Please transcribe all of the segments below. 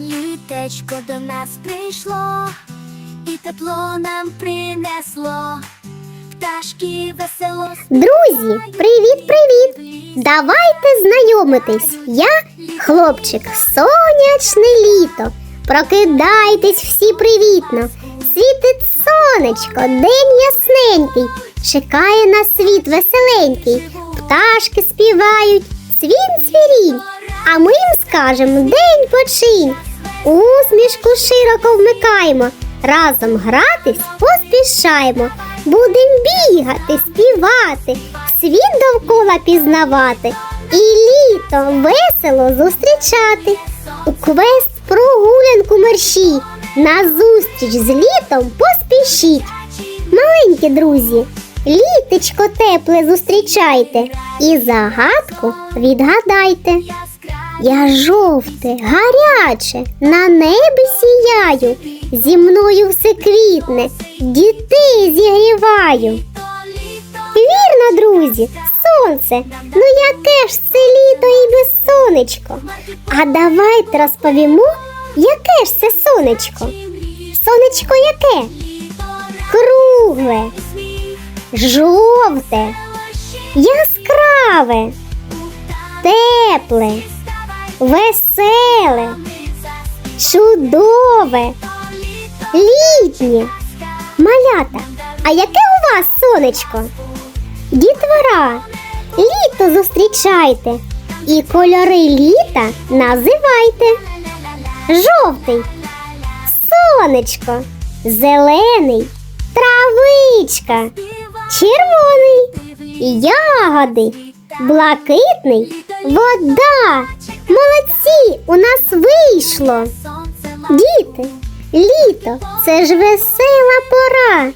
Літечко до нас прийшло, і тепло нам принесло. Пташки весело Друзі, привіт, привіт! Давайте знайомитись. Я хлопчик, сонячне літо. Прокидайтесь всі привітно. Світить сонечко, день ясненький. Чекає на світ веселенький. Пташки співають, цвін цвірінь. А ми їм скажемо день починь. Усмішку широко вмикаємо. Разом гратись поспішаємо. Будем бігати, співати, світ довкола пізнавати і літо весело зустрічати. У квест прогулянку мерщі. На зустріч з літом поспішіть. Маленькі друзі, літечко тепле зустрічайте і загадку відгадайте. Я жовте, гаряче, на небі сіяю, зі мною все квітне, дітей зігріваю. Вірно, друзі, сонце, ну яке ж це літо і без сонечко. А давайте розповімо, яке ж це сонечко. Сонечко яке? Кругле, жовте, яскраве, тепле, веселе, чудове, літнє. Малята, а яке у вас сонечко? Дітвора, літо зустрічайте і кольори літа називайте. Жовтий, сонечко, зелений, травичка, червоний, ягоди, блакитний, вода. Молодці, у нас вийшло. Діти, літо це ж весела пора.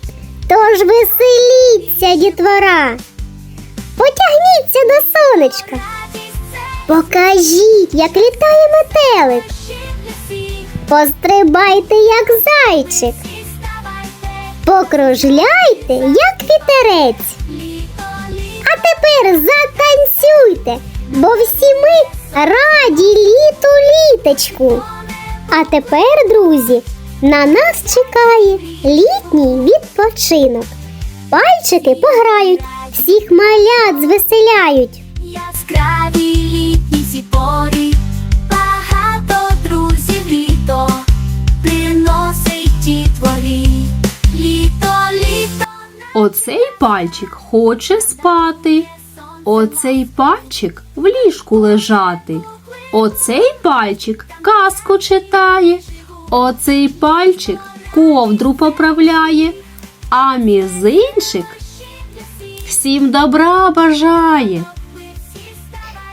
Тож веселіться, дітвора. Потягніться до сонечка. Покажіть, як літає метелик. Пострибайте, як зайчик. Покружляйте, як вітерець. А тепер затанцюйте, бо всі ми раді літу літочку. А тепер, друзі, на нас чекає літній відпочинок. Пальчики пограють, всіх малят звеселяють. Яскраві літні ці Оцей пальчик хоче спати. Оцей пальчик в ліжку лежати. Оцей пальчик казку читає. Оцей пальчик ковдру поправляє. А мізинчик всім добра бажає.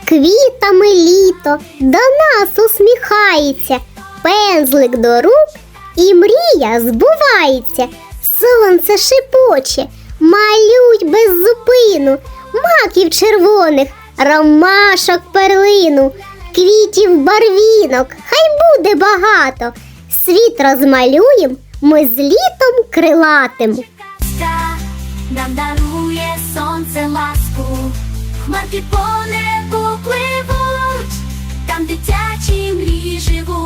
Квітами літо до нас усміхається, пензлик до рук і мрія збувається. Сонце шипоче, малюють без зупину, маків червоних, ромашок перлину, квітів барвінок, хай буде багато. Світ розмалюєм ми з літом крилатим. нам дарує сонце ласку. Хмарки по небу пливуть, там дитячі мрії живуть.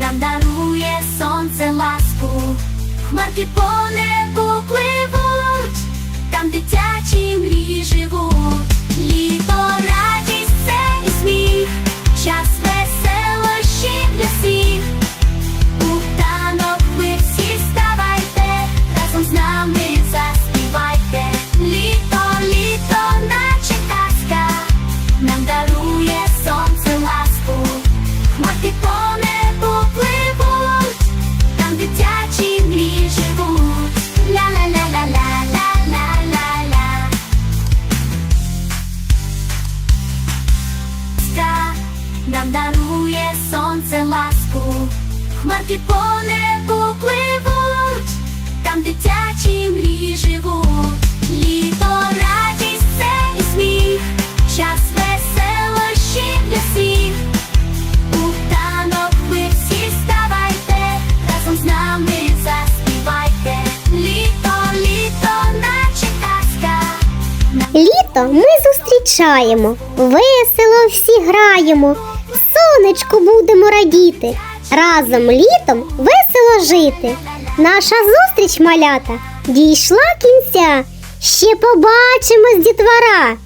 нам дарує сонце ласку, хмарки по небу пливуть, там дитячі мрії живуть, літо. Хмарки по небу пливуть, там дитячі мрії живуть. Літо радість це і сміх, час веселощів для всіх. У танок ви всі ставайте, разом з нами заспівайте. Літо, літо, наче казка. Літо ми зустрічаємо, весело всі граємо, сонечку будемо радіти, разом літом весело жити. Наша зустріч, малята, дійшла кінця. Ще побачимось, дітвора.